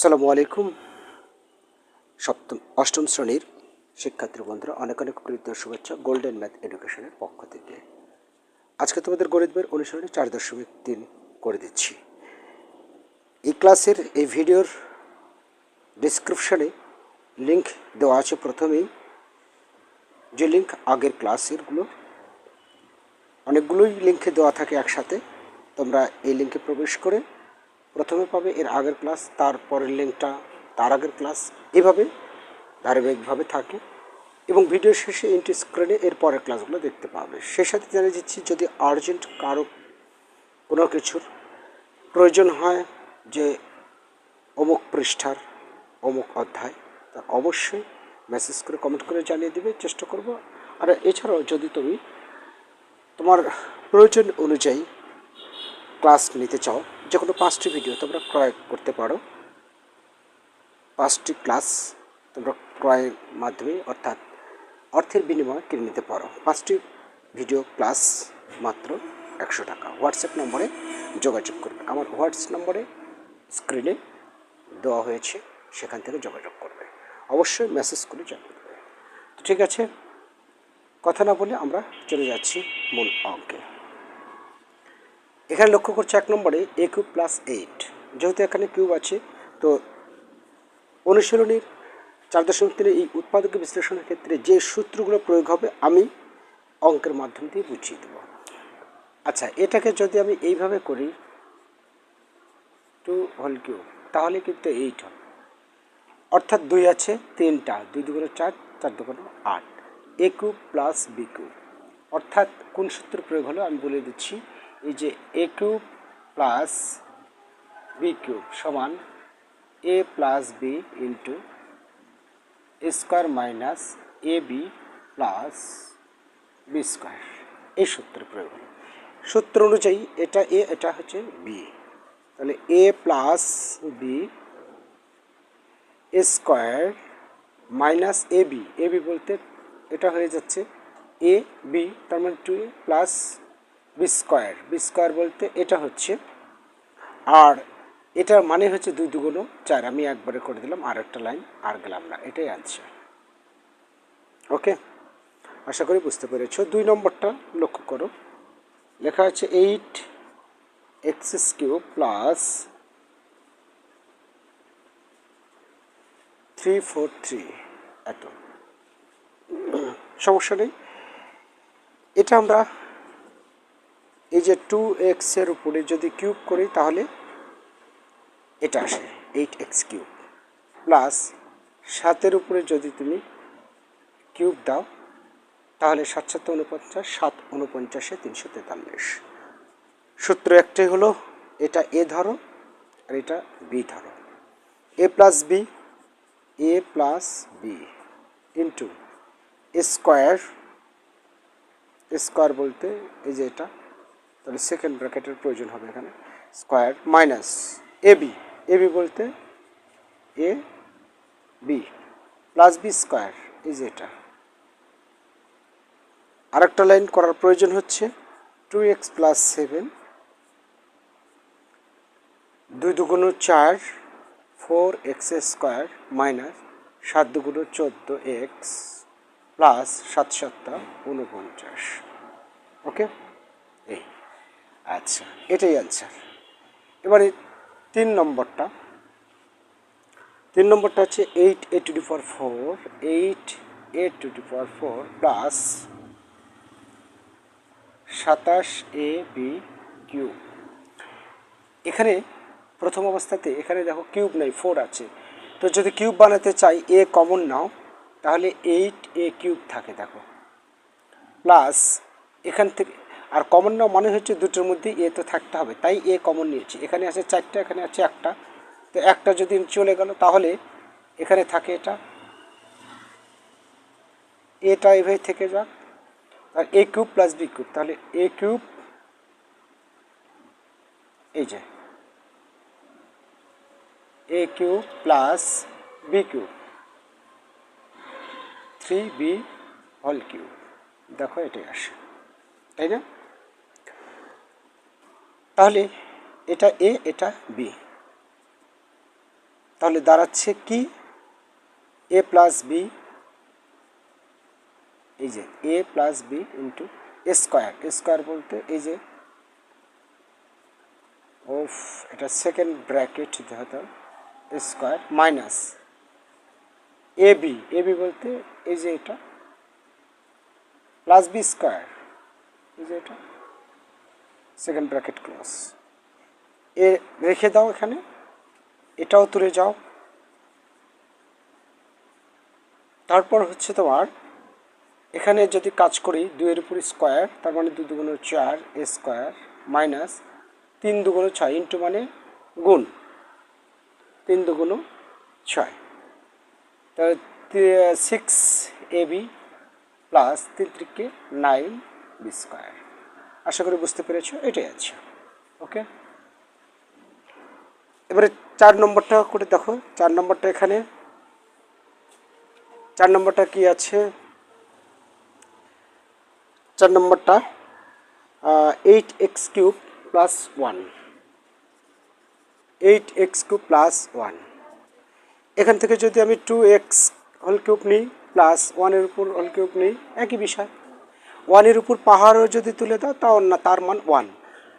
সালামু আলাইকুম। সপ্তম, অষ্টম শ্রেণির শিক্ষার্থী বন্ধুরা, অনেক অনেক প্রীত শুভেচ্ছা গোল্ডেন ম্যাথ এডুকেশনের পক্ষ থেকে। আজকে তোমাদের গণিতবের অনুসরণে চার দশমিক তিন করে দিচ্ছি। এই ক্লাসের এই ভিডিওর ডিসক্রিপশনে লিঙ্ক দেওয়া আছে প্রথমেই। যে লিঙ্ক আগের ক্লাসেরগুলো অনেকগুলোই লিঙ্কে দেওয়া থাকে একসাথে। তোমরা এই লিঙ্কে প্রবেশ করে প্রথমে পাবে এর আগের ক্লাস তারপরের লিঙ্কটা তার আগের ক্লাস। এভাবে ধারাবাহিকভাবে থাকে এবং ভিডিও শেষে ইন্টি স্ক্রিনে এর পরের ক্লাসগুলো দেখতে পাবে। সে সাথে জানিয়ে দিচ্ছি, যদি আর্জেন্ট কারও কোনো কিছুর প্রয়োজন হয় যে অমুক পৃষ্ঠার, অমুক অধ্যায়, তা অবশ্যই মেসেজ করে কমেন্ট করে জানিয়ে দেবে, চেষ্টা করব। আর এছাড়াও যদি তুমি তোমার প্রয়োজন অনুযায়ী ক্লাস নিতে চাও যে কোনো পাঁচটি ভিডিও তোমরা ক্রয় করতে পারো। পাঁচটি ক্লাস তোমরা ক্রয়ের মাধ্যমে অর্থাৎ অর্থের বিনিময়ে কিনে নিতে পারো। পাঁচটি ভিডিও ক্লাস মাত্র একশো টাকা। হোয়াটসঅ্যাপ নম্বরে যোগাযোগ করবে। আমার হোয়াটসঅ্যাপ নম্বরে স্ক্রিনে দেওয়া হয়েছে, সেখান থেকে যোগাযোগ করবে। অবশ্যই মেসেজ করে তো ঠিক আছে, কথা না বলে আমরা চলে যাচ্ছি মূল অঙ্কে। এখানে লক্ষ্য করছে এক নম্বরে এ কিউব প্লাস এইট যেহেতু এখানে কিউব আছে, তো অনুশীলনীর চার দশমিক তিনে এই উৎপাদক বিশ্লেষণের ক্ষেত্রে যে সূত্রগুলো প্রয়োগ হবে, আমি অঙ্কের মাধ্যম দিয়ে বুঝিয়ে দেব। আচ্ছা এটাকে যদি আমি এইভাবে করি টু হল কিউব তাহলে কিন্তু এইট হবে। অর্থাৎ দুই আছে, তিনটা, দুই দুগুলো চার চার দুগুলো আট। A cube plus B cube অর্থাৎ কোন সূত্র প্রয়োগ হলো আমি বলে দিচ্ছি এই যে A cube plus B cube সমান A plus B into square minus A B plus B square এই সূত্রের প্রয়োগ সূত্র অনুযায়ী এটা এ এটা হচ্ছে বি তাহলে A plus B square minus A B A B বলতে এটা হয়ে যাচ্ছে এ বি তার মানে two plus B square B বলতে এটা হচ্ছে আর এটার মানে হচ্ছে দুই দুগুলো চার। আমি একবারে করে দিলাম, আর একটা লাইন, আর গেলাম না। এটাই আনছে ওকে আশা করি বুঝতে পেরেছ। দুই নম্বরটা লক্ষ্য করো। লেখা আছে eight X cube plus three four three এত। সমস্যা নেই। এটা আমরা এই যে টু এক্সের উপরে যদি কিউব করি তাহলে এটা আসে এইট এক্স কিউব প্লাস সাতের উপরে যদি তুমি কিউব দাও, তাহলে সাত সাত উনপঞ্চাশ সাত উনপঞ্চাশে তিনশো তেতাল্লিশ। সূত্র একটাই হলো, এটা এ ধরো আর এটা বি ধরো। A plus B A plus B into square square বলতে এই যে এটা তাহলে সেকেন্ড ব্র্যাকেটের প্রয়োজন হবে এখানে। Square minus A B A B বলতে A B plus B square এই যে এটা আরেকটা লাইন করার প্রয়োজন হচ্ছে টু এক্স প্লাস সেভেন দুই দুগুণ চার ফোর এক্স স্কোয়ার মাইনাস সাত দুগুণ চোদ্দ এক্স প্লাস সাত সাতটা উনপঞ্চাশ ওকে আচ্ছা এটাই অ্যান্সার এবারে তিন নম্বরটা। তিন নম্বরটা হচ্ছে eight A two four four eight A two four four plus সাতাশ এ বি কিউব এখানে প্রথম অবস্থাতে এখানে দেখো কিউব নেই ফোর আছে। তো যদি কিউব বানাতে চাই এ কমন নাও, তাহলে এইট এ কিউব থাকে, দেখো। প্লাস এখান থেকে আর কমন নাও মনে হচ্ছে দুটোর মধ্যে এ তো থাকতে হবে, তাই এ কমন নিয়েছি। এখানে আছে চারটা, এখানে আছে একটা। তো একটা যদি চলে গেল, তাহলে এখানে থাকে এটা। এটা এভাবে থেকে যাক। আর A cube plus B cube তাহলে এ কিউব এই যে। A cube plus B cube three B হল কিউব দেখো এটাই আসে, তাই না? তাহলে এটা এ, এটা বি। তাহলে দাঁড়াচ্ছে কি? এ প্লাস বি, এই যে, A plus B into square. Square বলতে এই যে ওফ এটা সেকেন্ড ব্র্যাকেট দিতে হতো square minus A B. A B বলতে এই যে এটা, প্লাস বি স্কোয়ার। এই যে এটা। সেকেন্ড ব্র্যাকেট ক্লোজ এ, রেখে দাও এখানে। এটাও তুলে যাও। তারপর হচ্ছে তোমার, এখানে যদি কাজ করি দুইয়ের উপর স্কোয়ার তার মানে দু দুগুণ চার এ স্কোয়ার মাইনাস তিন দুগুণ ছয় ইন্টু মানে গুণ তিন দুগুণ ছয়। তাহলে সিক্স এ বি প্লাস তিন ত্রিকে নাইন বি স্কোয়ার আশা করি বুঝতে পেরেছ, এটাই আছে। ওকে এবারে চার নম্বরটা করে দেখো, চার নম্বরটা এখানে। চার নম্বরটা কি আছে? চার নম্বরটা eight X cube plus one eight X cube plus one এখান থেকে যদি আমি টু এক্স হোল কিউব নিই প্লাস ওয়ানের উপর হোল কিউব নিই, একই বিষয়। ওয়ানের উপর পাহাড়ও যদি তুলে দাও তাও না তার মান ওয়ান।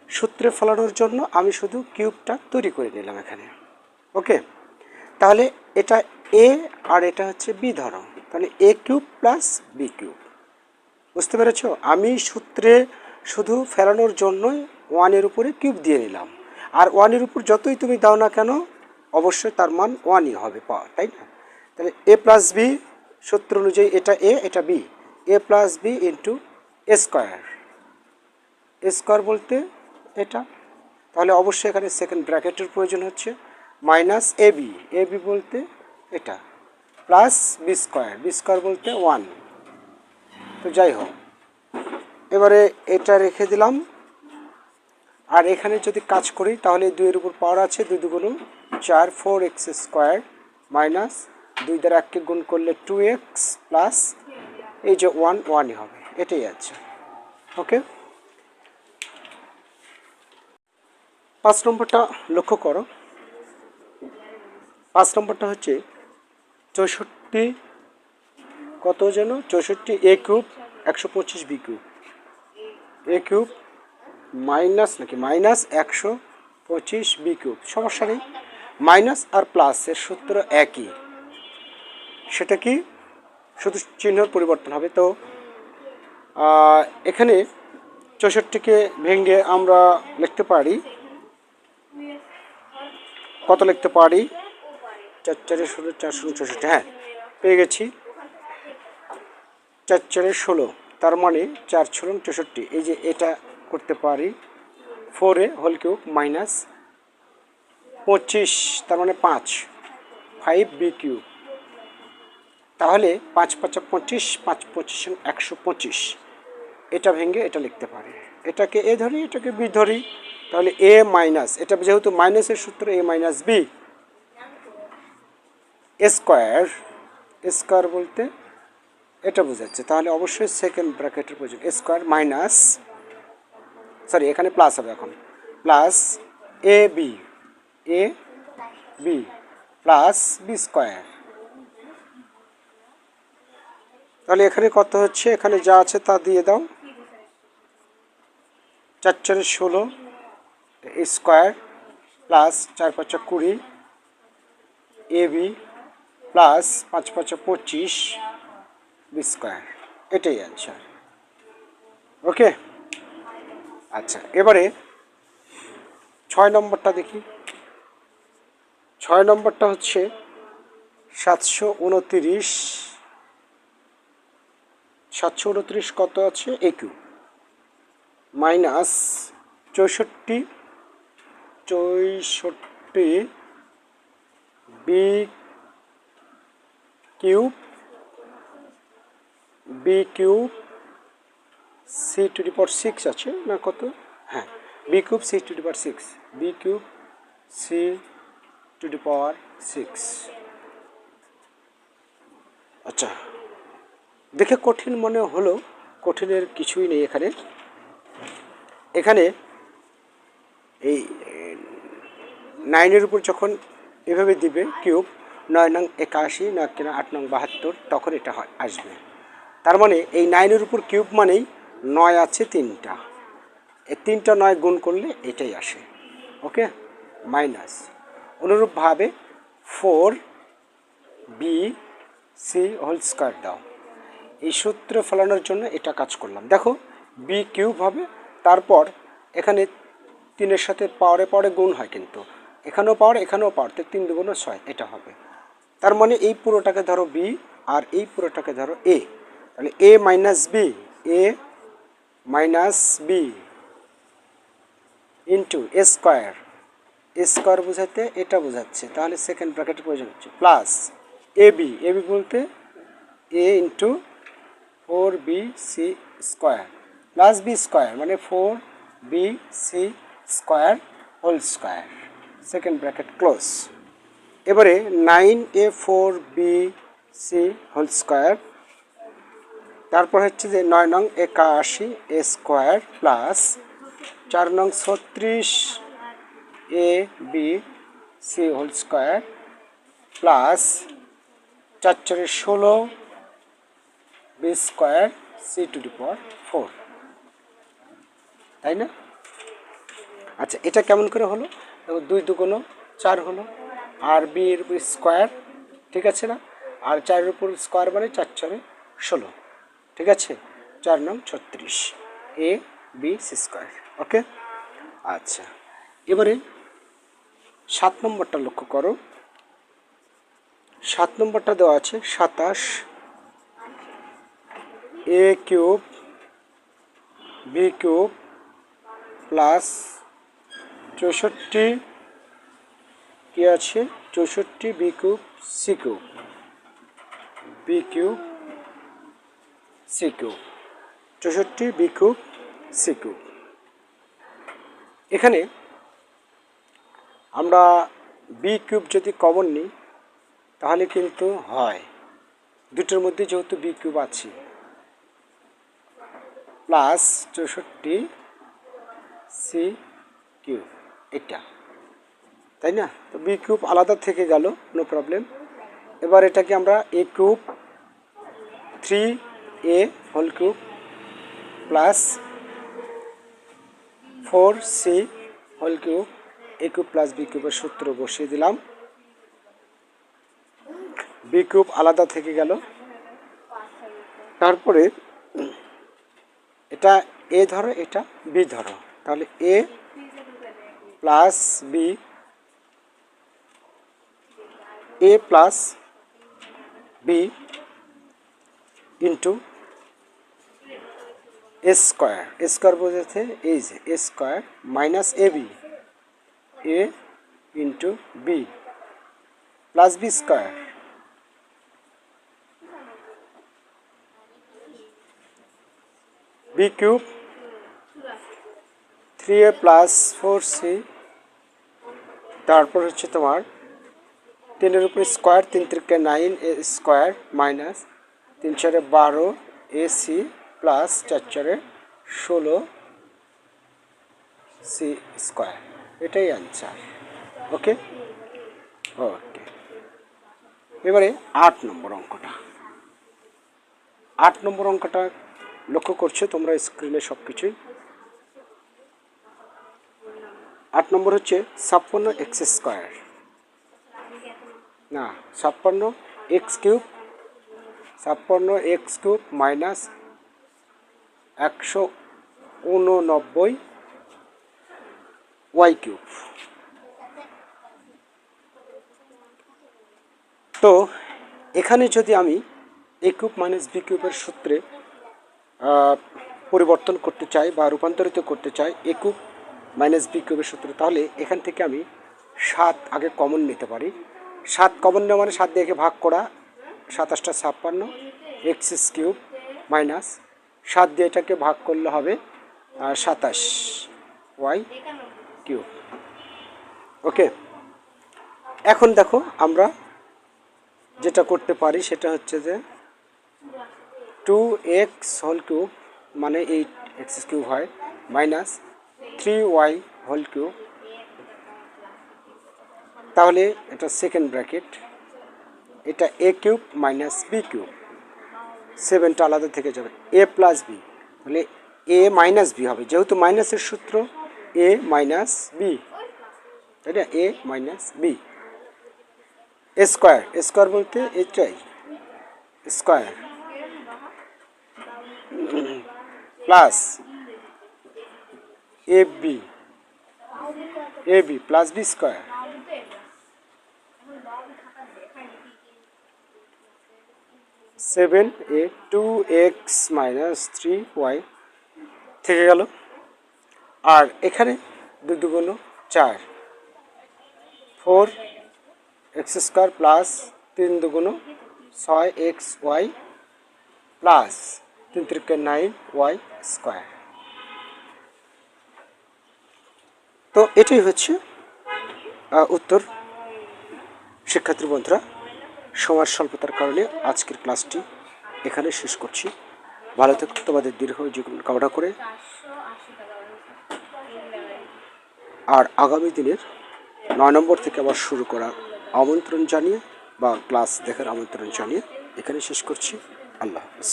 সূত্রে ফলানোর জন্য আমি শুধু কিউবটা তৈরি করে নিলাম এখানে। ওকে? তাহলে এটা এ আর এটা হচ্ছে বি ধরো। তাহলে A cube plus B cube. বুঝতে পেরেছ? আমি সূত্রে শুধু ফেলানোর জন্যই ওয়ানের উপরে কিউব দিয়ে নিলাম। আর ওয়ানের উপর যতই তুমি দাও না কেন, অবশ্যই তার মান ওয়ানই হবে পাওয়া, তাই না? তাহলে এ প্লাস বি সূত্র অনুযায়ী এটা এ, এটা B. A plus B into square. Square বলতে এটা। তাহলে অবশ্যই এখানে সেকেন্ড ব্র্যাকেটের প্রয়োজন হচ্ছে। Minus A B A B বলতে এটা। Plus B square B square বলতে ওয়ান তো যাই হোক। এবারে এটা রেখে দিলাম। আর এখানে যদি কাজ করি, তাহলে দুইয়ের উপর পাওয়ার আছে। দুই দুগুণ চার ফোর এক্স স্কোয়ার মাইনাস দুই দ্বারা এককে গুণ করলে টু এক্স প্লাস এই যে ওয়ান ওয়ানই হবে। এটাই আছে। ওকে পাঁচ নম্বরটা লক্ষ্য করো। পাঁচ নম্বরটা হচ্ছে চৌষট্টি কত যেন? চৌষট্টি এ কিউব একশো পঁচিশ B cube A cube minus নাকি? মাইনাস একশো পঁচিশ বি কিউব সমস্যা নেই। মাইনাস আর প্লাসের সূত্র একই। সেটা কি? শুধু চিহ্নর পরিবর্তন হবে। তো এখানে চৌষট্টিকে ভেঙে আমরা লিখতে পারি। কত লিখতে পারি? চার চারে ষোলো, চার চৌষট্টি হ্যাঁ পেয়ে গেছি। চার চারে ষোলো, তার মানে চার ষোলো চৌষট্টি, এই যে এটা করতে পারি। ফোরে হোল কিউব মাইনাস পঁচিশ, তার মানে পাঁচ, ফাইভ বি কিউব। তাহলে পাঁচ পাঁচা পঁচিশ, পাঁচ পঁচিশ একশো পঁচিশ। এটা ভেঙে এটা লিখতে পারি। এটাকে এ ধরি, এটাকে বি ধরি, তাহলে এ মাইনাস, এটা যেহেতু মাইনাসের সূত্র, A minus B. Square square বলতে এটা বোঝাচ্ছে। তাহলে অবশ্যই সেকেন্ড ব্র্যাকেটের প্রয়োজন। স্কোয়ার মাইনাস, সরি, এখানে প্লাস হবে এখন। Plus A B A B, plus B square. তাহলে এখানে কত হচ্ছে? এখানে যা আছে তা দিয়ে দাও। চার চারে ষোলো, স্কোয়ার, প্লাস চার পাঁচা কুড়ি, এ বি, প্লাস পাঁচ পাঁচা পঁচিশ, বি স্কোয়ার। এটাই অ্যান্সার ওকে? আচ্ছা এবারে ছয় নম্বরটা দেখি। ছয় নম্বরটা হচ্ছে সাতশো উনতিরিশ সাতশো উনত্রিশ কত আছে? একু মাইনাস চৌষট্টি চৌষট্টি B cube B cube C to power six আছে না কত? হ্যাঁ B cube C to power six B cube C to power six আচ্ছা দেখে কঠিন মনে হলো কঠিনের কিছুই নেই এখানে। এখানে এই নাইনের উপর যখন এভাবে দিবে কিউব, নয় নং একাশি, নয় কিনা আট নং বাহাত্তর, তখন এটা হয়, আসবে। তার মানে এই নাইনের উপর কিউব মানেই নয় আছে তিনটা। এই তিনটা নয় গুণ করলে এটাই আসে, ওকে? মাইনাস। অনুরূপভাবে four B C whole square দাও। এই সূত্র ফলানোর জন্য এটা কাজ করলাম। দেখো বি কিউব হবে, তারপর এখানে তিনের সাথে পাওয়ারে পাওয়ারে গুণ হয় কিন্তু। এখানেও পাওয়ার এখানেও পাওয়ার, তো তিন দুগুণ ছয়, এটা হবে। তার মানে এই পুরোটাকে ধরো বি আর এই পুরোটাকে ধরো এ তাহলে A minus B A minus B into A square A square বোঝাতে এটা বোঝাচ্ছে, তাহলে সেকেন্ড ব্র্যাকেটের প্রয়োজন হচ্ছে plus A B A B বলতে A into four B C square. Plus B square মানে four B C square whole square second bracket close এবারে nine A four B C whole square তারপর হচ্ছে যে নয় নং একাশি এ স্কোয়ার প্লাস চার নং ছত্রিশ A B C whole square plus চার চারে ষোলো B square C to the power four তাই না? আচ্ছা এটা কেমন করে হলো? দেখো, দুই দুগুণ চার হলো, আর বি এর উপর স্কোয়ার ঠিক আছে না? আর চারের উপর স্কোয়ার মানে চার চারে ষোলো, ঠিক আছে? চার নং ছত্রিশ A B C square okay আচ্ছা এবারে সাত নম্বরটা লক্ষ্য করো। সাত নম্বরটা দেওয়া আছে সাতাশ A cube B cube plus চৌষট্টি, কি আছে? চৌষট্টি B cube C cube B cube C cube চৌষট্টি বি কিউব সি কিউব এখানে আমরা বি কিউব যদি কমন নিই, তাহলে কিন্তু হয়। দুটোর মধ্যে যেহেতু বি কিউব আছে। প্লাস চৌষট্টি সি কিউব, এটা। তাই না? তো বি কিউব আলাদা থেকে গেল, নো প্রবলেম। এবার এটাকে আমরা A cube three A whole cube plus four C whole cube, A cube plus B কিউবের সূত্র বসিয়ে দিলাম। বি কিউব আলাদা থেকে গেল। তারপরে এটা এ ধরো, এটা বি ধরো। তাহলে A plus B A plus B into A square A square বোঝাচ্ছে এই যে A square minus A B A into B plus B square B cube, three A plus four C, তারপর হচ্ছে তোমার তিনের উপরে স্কোয়ার, তিন তিরিকে নাইন এ স্কোয়ার মাইনাস তিন চারে বারো এ সি প্লাস চার চারে ষোলো সি স্কোয়ার। এটাই অ্যান্সার ওকে ওকে এবারে আট নম্বর অঙ্কটা। আট নম্বর অঙ্কটা লক্ষ্য করছ তোমরা স্ক্রিনে সব কিছুই আট নম্বর হচ্ছে ছাপ্পান্ন এক্স স্কোয়ার না, ছাপ্পান্ন এক্স কিউব ছাপ্পান্ন এক্স কিউব মাইনাস একশো উননব্বই ওয়াই কিউব তো, এখানে যদি আমি এ কিউব মাইনাস বি কিউবের সূত্রে পরিবর্তন করতে চাই বা রূপান্তরিত করতে চাই এ কিউব মাইনাস বি কিউবের সূত্রে, তাহলে এখান থেকে আমি সাত আগে কমন নিতে পারি। সাত কমন নেওয়া মানে সাত দিয়ে ভাগ করা, সাতাশটা ছাপ্পান্ন এক্স কিউব মাইনাস সাত দিয়ে এটাকে ভাগ করলে হবে সাতাশ ওয়াই কিউব। ওকে? এখন দেখো আমরা যেটা করতে পারি সেটা হচ্ছে যে টু এক্স হোল কিউব মানে এইট এক্স কিউব হয় minus three Y whole cube তাহলে এটা সেকেন্ড ব্র্যাকেট এটা A cube minus B cube সেভেনটা আলাদা থেকে যাবে এ প্লাস বি তাহলে এ মাইনাস বি হবে। যেহেতু মাইনাসের সূত্র এ মাইনাস বি তাই না? A minus B square square বলতে এটাই square plus A B A B plus B square seven A two X minus three Y থেকে গেল। আর এখানে দু দুগুণ চার। ফোর এক্স স্কোয়ার প্লাস তিন দুগুণ ছয় এক্স ওয়াই প্লাস তিন তিরিকে নাইন ওয়াই স্কোয়ার তো এটাই হচ্ছে উত্তর। শিক্ষার্থী বন্ধুরা সময়ের স্বল্পতার কারণে আজকের ক্লাসটি এখানে শেষ করছি। ভালো থেকো, তোমাদের দীর্ঘ জীবন কামনা করে। আর আগামী দিনের নয় নম্বর থেকে আবার শুরু করার আমন্ত্রণ জানিয়ে বা ক্লাস দেখার আমন্ত্রণ জানিয়ে এখানে শেষ করছি। আল্লাহ হাফিজ।